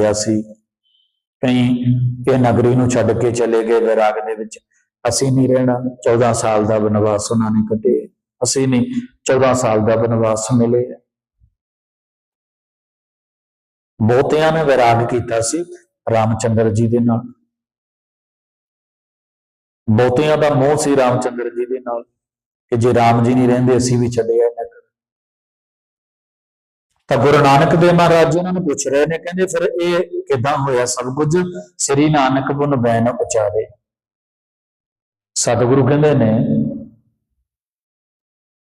ਹੋਇਆ ਸੀ। ਕਈ ਇਹ ਨਗਰੀ ਨੂੰ ਛੱਡ ਕੇ ਚਲੇ ਗਏ ਵਿਰਾਗ ਦੇ ਵਿੱਚ। ਅਸੀਂ ਨਹੀਂ ਰਹਿਣਾ। 14 ਸਾਲ ਦਾ ਬਨਵਾਸ ਉਹਨਾਂ ਨੇ ਕੱਟੇ ਅਸੀਂ ਨਹੀਂ 14 ਸਾਲ ਦਾ ਬਨਵਾਸ ਮਿਲੇ ਬਹੁਤਿਆਂ ਨੇ ਵਿਰਾਗ ਕੀਤਾ ਸੀ ਰਾਮਚੰਦਰ ਜੀ ਦੇ ਨਾਲ। ਬਹੁਤਿਆਂ ਦਾ ਮੋਹ ਸੀ ਰਾਮਚੰਦਰ ਜੀ ਦੇ ਨਾਲ ਕਿ ਜੇ ਰਾਮ ਜੀ ਨਹੀਂ ਰਹਿੰਦੇ, ਅਸੀਂ ਵੀ ਛੱਡਿਆ ਤਾਂ ਗੁਰੂ ਨਾਨਕ ਦੇਵ ਮਹਾਰਾਜ ਜੀ ਉਹਨਾਂ ਨੂੰ ਪੁੱਛ ਰਹੇ ਨੇ, ਕਹਿੰਦੇ ਫਿਰ ਇਹ ਕਿਦਾਂ ਹੋਇਆ ਸਭ ਕੁਝ? ਸ੍ਰੀ ਨਾਨਕ ਬੁਨ ਬੈਨ ਉਚਾਰੇ ਸਤਿਗੁਰੂ ਕਹਿੰਦੇ ਨੇ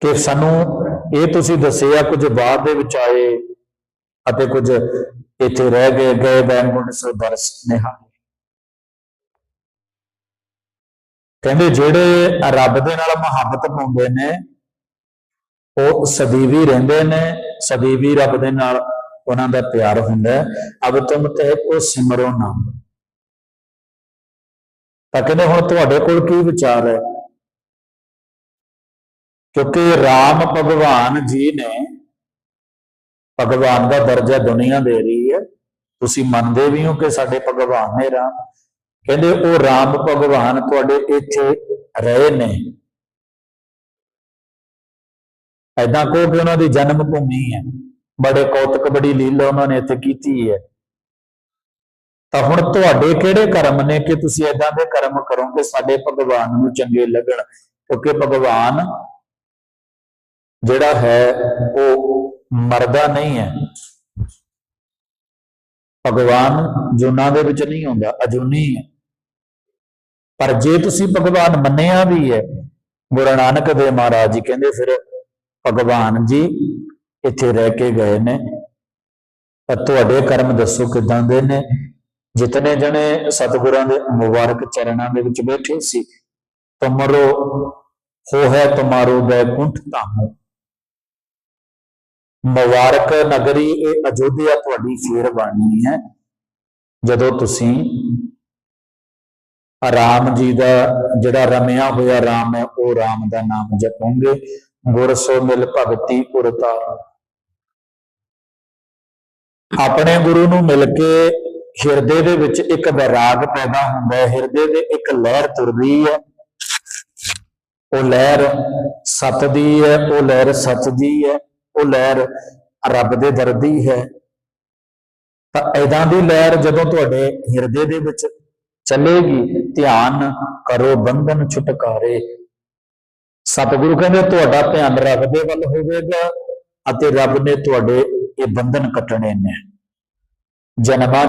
ਕਿ ਸਾਨੂੰ ਇਹ ਤੁਸੀਂ ਦੱਸਿਆ, ਕੁਝ ਬਾਅਦ ਦੇ ਵਿੱਚ ਆਏ ਅਤੇ ਕੁਝ ਇੱਥੇ ਰਹਿ ਗਏ ਗਏ ਬੈਨ ਗੁਣ ਸੋ ਦਰਸ ਨਿਹਾਲ ਕਹਿੰਦੇ ਜਿਹੜੇ ਰੱਬ ਦੇ ਨਾਲ ਮੁਹੱਬਤ ਪਾਉਂਦੇ ਨੇ, ਉਹ ਸਦੀਵੀ ਰਹਿੰਦੇ ਨੇ ਸਦੀਵੀ ਰੱਬ ਦੇ ਨਾਲ ਉਹਨਾਂ ਦਾ ਪਿਆਰ ਹੁੰਦਾ ਹੈ। ਅਬ ਤੁਮ ਤੇ ਕੋ ਸਿਮਰੋ ਨਾਮ। ਤਾਂ ਕਹਿੰਦੇ ਹੁਣ ਤੁਹਾਡੇ ਕੋਲ ਕੀ ਵਿਚਾਰ ਹੈ? ਕਿਉਂਕਿ ਰਾਮ ਭਗਵਾਨ ਜੀ ਨੇ ਭਗਵਾਨ ਦਾ ਦਰਜਾ ਦੁਨੀਆ ਦੇ ਰਹੀ ਹੈ। ਤੁਸੀਂ ਮੰਨਦੇ ਵੀ ਹੋ ਕਿ ਸਾਡੇ ਭਗਵਾਨ ਨੇ ਰਾਮ। ਕਹਿੰਦੇ ਉਹ ਰਾਮ ਭਗਵਾਨ ਤੁਹਾਡੇ ਇੱਥੇ ਰਹੇ ਨੇ। ਐਦਾਂ ਕਹੋ ਕਿ ਉਹਨਾਂ ਦੀ ਜਨਮ ਭੂਮੀ ਹੈ। ਬੜੇ ਕੌਤਕ, ਬੜੀ ਲੀਲਾ ਉਹਨਾਂ ਨੇ ਇੱਥੇ ਕੀਤੀ ਹੈ। ਤਾਂ ਹੁਣ ਤੁਹਾਡੇ ਕਿਹੜੇ ਕਰਮ ਨੇ ਕਿ ਤੁਸੀਂ ਐਦਾਂ ਦੇ ਕਰਮ ਕਰੋਗੇ, ਸਾਡੇ ਭਗਵਾਨ ਨੂੰ ਚੰਗੇ ਲੱਗਣ? ਕਿਉਂਕਿ ਭਗਵਾਨ ਜਿਹੜਾ ਹੈ, ਉਹ ਮਰਦਾ ਨਹੀਂ ਹੈ। ਭਗਵਾਨ ਜੁਨਾ ਦੇ ਵਿੱਚ ਨਹੀਂ ਹੁੰਦਾ, ਅਜੂਨੀ ਹੈ। ਪਰ ਜੇ ਤੁਸੀਂ ਭਗਵਾਨ ਮੰਨਿਆ ਵੀ ਹੈ, ਗੁਰੂ ਨਾਨਕ ਦੇਵ ਮਹਾਰਾਜ ਜੀ ਕਹਿੰਦੇ ਫਿਰ ਭਗਵਾਨ ਜੀ ਇੱਥੇ ਰਹਿ ਕੇ ਗਏ ਨੇ। ਤਾਂ ਤੁਹਾਡੇ ਕਰਮ ਦੱਸੋ ਕਿਦਾਂ ਦੇ ਨੇ? ਜਿਤਨੇ ਜਣੇ ਸਤਿਗੁਰਾਂ ਦੇ ਮੁਬਾਰਕ ਚਰਨਾਂ ਦੇ ਵਿੱਚ ਬੈਠੇ ਸੀ, ਤੁਮਰੋ ਹੋ ਹੈ ਤੁਮਾਰੋ ਬੈਕੁੰਠ ਧਾਮੋ। ਮੁਬਾਰਕ ਨਗਰੀ ਇਹ ਅਯੋਧਿਆ ਤੁਹਾਡੀ ਫੇਰ ਬਾਣੀ ਹੈ। ਜਦੋਂ ਤੁਸੀਂ ਰਾਮ ਜੀ ਦਾ ਜਿਹੜਾ ਰਮਿਆ ਹੋਇਆ ਰਾਮ ਹੈ, ਉਹ ਰਾਮ ਦਾ ਨਾਮ ਜਪੋਗੇ। ਗੁਰ ਸੋ ਮਿਲ ਭਗਤੀ ਪੁਰਤਾ ਆਪਣੇ ਗੁਰੂ ਨੂੰ ਮਿਲ ਕੇ ਹਿਰਦੇ ਦੇ ਵਿੱਚ ਇੱਕ ਵਿਰਾਗ ਪੈਦਾ ਹੁੰਦਾ ਹੈ। ਹਿਰਦੇ ਦੇ ਇੱਕ ਲਹਿਰ ਤੁਰਦੀ ਹੈ। ਉਹ ਲਹਿਰ ਸਤ ਦੀ ਹੈ, ਉਹ ਲਹਿਰ ਸੱਚ ਦੀ ਹੈ, ਉਹ ਲਹਿਰ ਰੱਬ ਦੇ ਦਰ ਦੀ ਹੈ। ਤਾਂ ਐਦਾਂ ਦੀ ਲਹਿਰ ਜਦੋਂ ਤੁਹਾਡੇ ਹਿਰਦੇ ਦੇ ਵਿੱਚ ਚੱਲੇਗੀ, ਧਿਆਨ ਕਰੋ, ਬੰਧਨ ਛੁਟਕਾਰੇ। ਸਤਿਗੁਰੂ ਕਹਿੰਦੇ, ਤੁਹਾਡਾ ਧਿਆਨ ਰੱਬ ਦੇ ਵੱਲ ਹੋਵੇਗਾ ਅਤੇ ਰੱਬ ਨੇ ਤੁਹਾਡੇ ਇਹ ਬੰਧਨ ਕੱਟਣੇ ਨੇ। ਜਨਮਾਂ